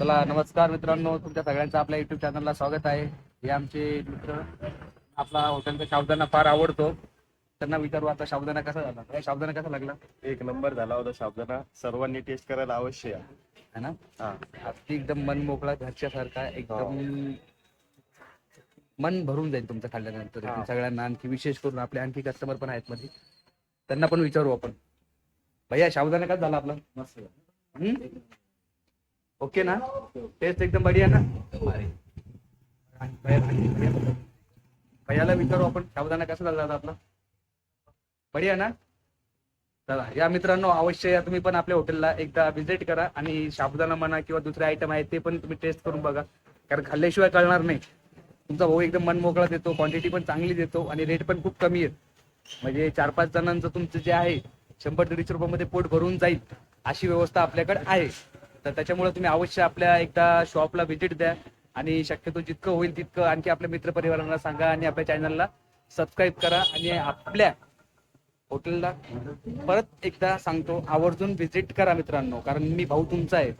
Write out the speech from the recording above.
चला नमस्कार मित्रांनो. तुमच्या सगळ्यांचं आपल्या युट्यूब चॅनलला स्वागत आहे. हे आमचे मित्र. आपला हॉटेलचा शाबदाना फार आवडतो. त्यांना विचारू आता शाबदाना कसा झाला? काय शाबदाना कसा लागला? एक नंबर झाला होता साबुदाणा. सर्वांनी टेस्ट करायला अवश्य या. है ना? हा. अगदी एकदम मन मोकळा घरच्यासारखा एकदम मन भरून जाईल तुमचं खाल्ल्यानंतर. हा. सगळ्यांना आणखी विशेष करून आपले आणखी कस्टमर पण आहेत मध्ये. त्यांना पण विचारू आपण. भैया शाबदाना कसा झाला आपला? हम्म? ओके ना? टेस्ट एकदम बढिया ना? भैयाला विचारू आपण साबुदाणा कसा झाला आपला? बढिया ना? चला या मित्रांनो अवश्य या तुम्ही पण आपल्या हॉटेलला एकदा व्हिजिट करा आणि साबुदाणा म्हणा किंवा दुसरे आयटम आहेत ते पण तुम्ही टेस्ट करून बघा. कारण खाल्ल्याशिवाय कळणार नाही. तुमचा भाऊ एकदम मन मोकळा देतो क्वांटिटी पण चांगली देतो आणि रेट पण खूप कमी आहेत. म्हणजे चार पाच जणांचं तुमचं जे आहे शंभर दीडशे रुपयामध्ये पोट भरून जाईल अशी व्यवस्था आपल्याकडे आहे. तर त्याच्यामुळे तुम्ही अवश्य आपल्या एकदा शॉपला व्हिजिट द्या. आणि शक्यतो जितकं होईल तितकं आणखी आपल्या मित्रपरिवारांना सांगा आणि आपल्या चॅनलला सबस्क्राईब करा. आणि आपल्या हॉटेलला परत एकदा सांगतो आवर्जून व्हिजिट करा मित्रांनो. कारण मी भाऊ तुमचा आहे.